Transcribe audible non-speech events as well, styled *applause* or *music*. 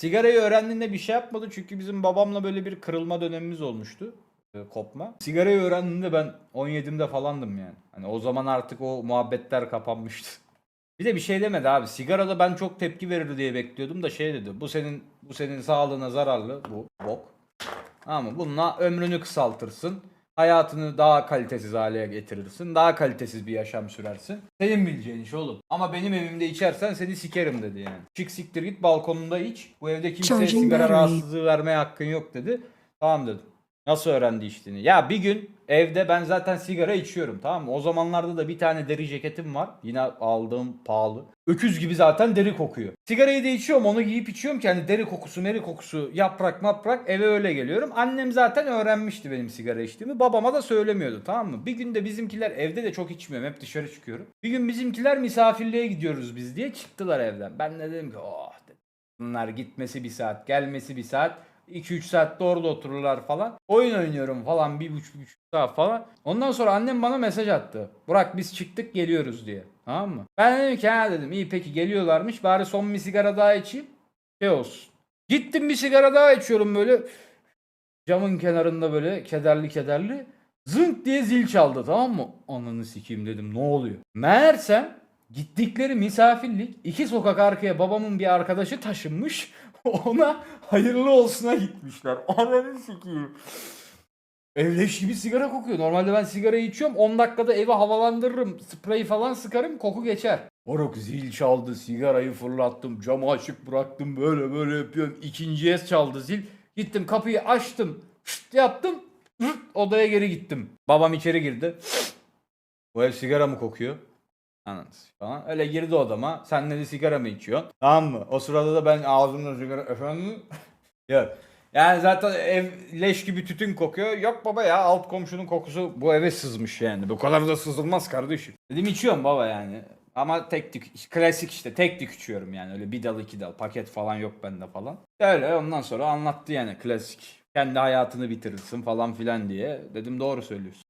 sigarayı öğrendiğinde bir şey yapmadı çünkü bizim babamla böyle bir kırılma dönemimiz olmuştu. e, Kopma. Sigarayı öğrendiğinde ben 17'imde falandım yani. Hani o zaman artık o muhabbetler kapanmıştı. *laughs* Bir de bir şey demedi abi. Sigarada ben çok tepki verir diye bekliyordum da şey dedi. Bu senin bu senin sağlığına zararlı bu bok. Ama bununla ömrünü kısaltırsın. Hayatını daha kalitesiz hale getirirsin. Daha kalitesiz bir yaşam sürersin. Senin bileceğin iş oğlum. Ama benim evimde içersen seni sikerim dedi yani. Çık siktir git balkonunda iç. Bu evde kimseye sigara rahatsızlığı vermeye hakkın yok dedi. Tamam dedim. Nasıl öğrendi içtiğini? Ya bir gün evde ben zaten sigara içiyorum tamam mı? O zamanlarda da bir tane deri ceketim var. Yine aldığım pahalı. Öküz gibi zaten deri kokuyor. Sigarayı da içiyorum onu giyip içiyorum ki hani deri kokusu meri kokusu yaprak maprak eve öyle geliyorum. Annem zaten öğrenmişti benim sigara içtiğimi. Babama da söylemiyordu tamam mı? Bir gün de bizimkiler evde de çok içmiyorum hep dışarı çıkıyorum. Bir gün bizimkiler misafirliğe gidiyoruz biz diye çıktılar evden. Ben de dedim ki oh. Bunlar gitmesi bir saat, gelmesi bir saat. 2-3 saat de orada otururlar falan. Oyun oynuyorum falan bir buçuk, buçuk saat falan. Ondan sonra annem bana mesaj attı. Burak biz çıktık geliyoruz diye. Tamam mı? Ben dedim ki ha dedim iyi peki geliyorlarmış. Bari son bir sigara daha içeyim. Şey olsun. Gittim bir sigara daha içiyorum böyle. Camın kenarında böyle kederli kederli. Zınk diye zil çaldı tamam mı? Ananı sikeyim dedim ne oluyor? Meğersem gittikleri misafirlik iki sokak arkaya babamın bir arkadaşı taşınmış. *laughs* Ona hayırlı olsuna gitmişler. Ananı sikeyim. Evleş gibi sigara kokuyor. Normalde ben sigarayı içiyorum. 10 dakikada evi havalandırırım. Spreyi falan sıkarım. Koku geçer. Moruk zil çaldı. Sigarayı fırlattım. Camı açık bıraktım. Böyle böyle yapıyorum. İkinci es çaldı zil. Gittim kapıyı açtım. Şşt yaptım. Zırt, Odaya geri gittim. Babam içeri girdi. Bu ev sigara mı kokuyor? Anladınız falan. Öyle girdi odama. Sen dedi sigara mı içiyorsun? Tamam mı? O sırada da ben ağzımda sigara efendim. *laughs* Yok. Yani zaten ev leş gibi tütün kokuyor. Yok baba ya alt komşunun kokusu bu eve sızmış yani. Bu kadar da sızılmaz kardeşim. Dedim içiyorum baba yani. Ama tek tük, klasik işte tek tük içiyorum yani. Öyle bir dal iki dal paket falan yok bende falan. Öyle ondan sonra anlattı yani klasik. Kendi hayatını bitirirsin falan filan diye. Dedim doğru söylüyorsun.